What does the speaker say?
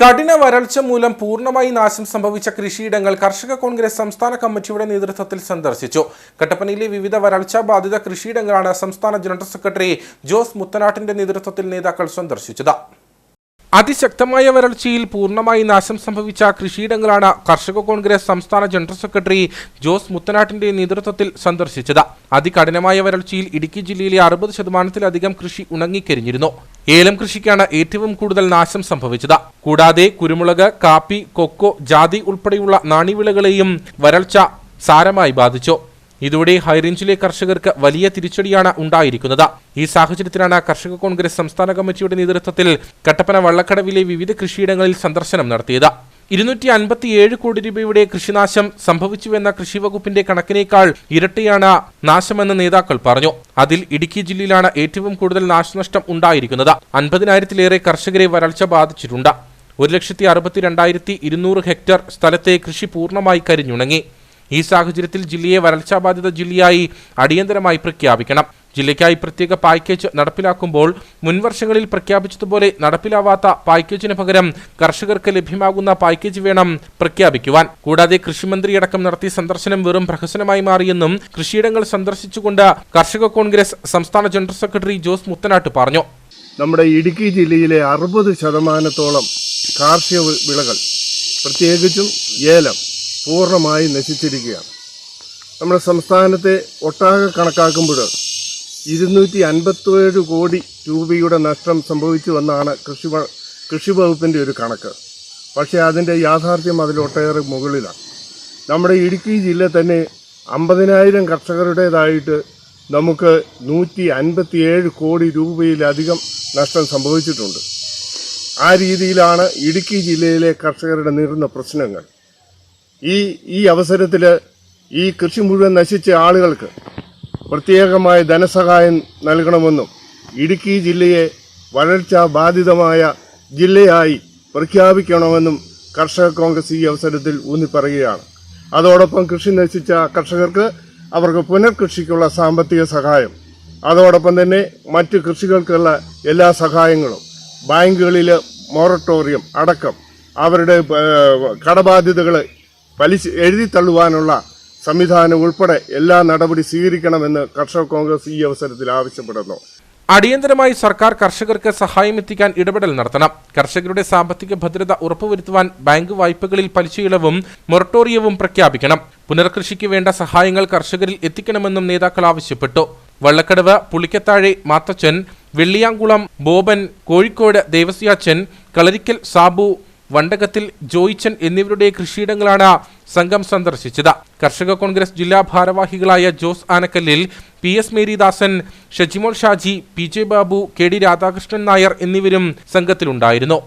കഠിന വരൾച്ച മൂലം പൂർണമായി നാശം സംഭവിച്ച കൃഷിയിടങ്ങൾ കർഷക കോൺഗ്രസ് സംസ്ഥാന കമ്മിറ്റിയുടെ നേതൃത്വത്തിൽ സന്ദർശിച്ചു. കട്ടപ്പനയിലെ വിവിധ വരൾച്ച ബാധിത കൃഷിയിടങ്ങളാണ് സംസ്ഥാന ജനറൽ സെക്രട്ടറി ജോസ് മുത്തനാട്ടിന്റെ നേതൃത്വത്തിൽ നേതാക്കൾ സന്ദർശിച്ചത്. അതിശക്തമായ വരൾച്ചയിൽ പൂർണമായി നാശം സംഭവിച്ച കൃഷിയിടങ്ങളാണ് കർഷക കോൺഗ്രസ് സംസ്ഥാന ജനറൽ സെക്രട്ടറി ജോസ് മുത്തനാട്ടിന്റെ നേതൃത്വത്തിൽ സന്ദർശിച്ചത്. അതികഠിനമായ വരൾച്ചയിൽ ഇടുക്കി ജില്ലയിലെ അറുപത് ശതമാനത്തിലധികം കൃഷി ഉണങ്ങിക്കരിഞ്ഞിരുന്നു. ഏലം കൃഷിക്കാണ് ഏറ്റവും കൂടുതൽ നാശം സംഭവിച്ചത്. കൂടാതെ കുരുമുളക് കാപ്പി കൊക്കോ ജാതി ഉൾപ്പെടെയുള്ള നാണ്യവിളകളെയും വരൾച്ച സാരമായി ബാധിച്ചു. ഇതോടെ ഹൈറേഞ്ചിലെ കർഷകർക്ക് വലിയ തിരിച്ചടിയാണ് ഉണ്ടായിരിക്കുന്നത്. ഈ സാഹചര്യത്തിലാണ് കർഷക കോൺഗ്രസ് സംസ്ഥാന കമ്മിറ്റിയുടെ നേതൃത്വത്തിൽ കട്ടപ്പന വള്ളക്കടവിലെ വിവിധ കൃഷിയിടങ്ങളിൽ സന്ദർശനം നടത്തിയത്. ഇരുന്നൂറ്റി അൻപത്തിയേഴ് കോടി രൂപയുടെ കൃഷിനാശം സംഭവിച്ചുവെന്ന കൃഷി വകുപ്പിന്റെ കണക്കിനേക്കാൾ ഇരട്ടിയാണ് നാശമെന്ന് നേതാക്കൾ പറഞ്ഞു. അതിൽ ഇടുക്കി ജില്ലയിലാണ് ഏറ്റവും കൂടുതൽ നാശനഷ്ടം ഉണ്ടായിരിക്കുന്നത്. അൻപതിനായിരത്തിലേറെ കർഷകരെ വരൾച്ച ബാധിച്ചിട്ടുണ്ട്. ഒരു ലക്ഷത്തി അറുപത്തി രണ്ടായിരത്തി ഇരുന്നൂറ് ഹെക്ടർ സ്ഥലത്തെ കൃഷി പൂർണമായി കരിഞ്ഞുണങ്ങി. ഈ സാഹചര്യത്തിൽ ജില്ലയെ വരൾച്ചാബാധിത ജില്ലയായി അടിയന്തരമായി പ്രഖ്യാപിക്കണം. ജില്ലയ്ക്കായി പ്രത്യേക പാക്കേജ് നടപ്പിലാക്കുമ്പോൾ മുൻവർഷങ്ങളിൽ പ്രഖ്യാപിച്ചതുപോലെ നടപ്പിലാവാത്ത പാക്കേജിന് പകരം കർഷകർക്ക് ലഭ്യമാകുന്ന പാക്കേജ് വേണം പ്രഖ്യാപിക്കുവാൻ. കൂടാതെ കൃഷിമന്ത്രിയടക്കം നടത്തിയ സന്ദർശനം വെറും പ്രഹസനമായി മാറിയെന്നും കൃഷിയിടങ്ങൾ സന്ദർശിച്ചുകൊണ്ട് കർഷക കോൺഗ്രസ് സംസ്ഥാന ജനറൽ സെക്രട്ടറി ജോസ് മുത്തനാട്ട് പറഞ്ഞു. നമ്മുടെ ഇടുക്കി ജില്ലയിലെ അറുപത് ശതമാനത്തോളം കാർഷിക വിളകൾ പ്രത്യേകിച്ചും ഏലം പൂർണമായി നശിച്ചിരിക്കുകയാണ്. നമ്മുടെ സംസ്ഥാനത്തെ ഒട്ടാകെ കണക്കാക്കുമ്പോൾ ഇരുന്നൂറ്റി അൻപത്തേഴ് കോടി രൂപയുടെ നഷ്ടം സംഭവിച്ചുവെന്നാണ് കൃഷി കൃഷി വകുപ്പിന്റെ ഒരു കണക്ക്. പക്ഷേ അതിന്റെ യാഥാർത്ഥ്യം അതിലൊട്ടേറെ മുകളിലാണ്. നമ്മുടെ ഇടുക്കി ജില്ല തന്നെ അമ്പതിനായിരം കർഷകരുടേതായിട്ട് നമുക്ക് നൂറ്റി അൻപത്തിയേഴ് കോടി രൂപയിലധികം നഷ്ടം സംഭവിച്ചിട്ടുണ്ട്. ആ രീതിയിലാണ് ഇടുക്കി ജില്ലയിലെ കർഷകരുടെ നീറുന്ന പ്രശ്നങ്ങൾ. ഈ ഈ അവസരത്തിൽ ഈ കൃഷി മുഴുവൻ നശിച്ച ആളുകൾക്ക് പ്രത്യേകമായ ധനസഹായം നൽകണമെന്നും ഇടുക്കി ജില്ലയെ വരൾച്ചാ ബാധിതമായ ജില്ലയായി പ്രഖ്യാപിക്കണമെന്നും കർഷക കോൺഗ്രസ് ഈ അവസരത്തിൽ ഊന്നിപ്പറയുകയാണ്. അതോടൊപ്പം കൃഷി നശിച്ച കർഷകർക്ക് അവർക്ക് പുനർകൃഷിക്കുള്ള സാമ്പത്തിക സഹായം അതോടൊപ്പം തന്നെ മറ്റ് കൃഷികൾക്കുള്ള എല്ലാ സഹായങ്ങളും ബാങ്കുകളിൽ മൊറട്ടോറിയം അടക്കം അവരുടെ കടബാധ്യതകൾ പലിശ എഴുതി തള്ളുവാനുള്ള സംവിധാനം ഉൾപ്പെടെ എല്ലാ നടപടി സ്വീകരിക്കണമെന്ന് കർഷക കോൺഗ്രസ് ഈ അവസരത്തിൽ ആവശ്യപ്പെടുന്നു. അടിയന്തരമായി സർക്കാർ കർഷകർക്ക് സഹായം എത്തിക്കാൻ ഇടപെടൽ നടത്തണം. കർഷകരുടെ സാമ്പത്തിക ഭദ്രത ഉറപ്പുവരുത്തുവാൻ ബാങ്ക് വായ്പകളിൽ പലിശയിളവും മൊറട്ടോറിയവും പ്രഖ്യാപിക്കണം. പുനർകൃഷിക്ക് വേണ്ട സഹായങ്ങൾ കർഷകരിൽ എത്തിക്കണമെന്നും നേതാക്കൾ ആവശ്യപ്പെട്ടു. വള്ളക്കടവ് പുളിക്കത്താഴെ മാത്തച്ചൻ വെള്ളിയാംകുളം ബോബൻ കോഴിക്കോട് ദേവസ്യാച്ചൻ കളരിക്കൽ സാബു വണ്ടകത്തിൽ ജോയിച്ചൻ എന്നിവരുടെ കൃഷിയിടങ്ങളാണ് സംഘം സന്ദർശിച്ചത്. കർഷക കോൺഗ്രസ് ജില്ലാ ഭാരവാഹികളായ Jose ആനക്കല്ലിൽ P S Maridasan Shajimol Shaji P J Babu K D Radhakrishnan Nair എന്നിവരും സംഘത്തിലുണ്ടായിരുന്നു.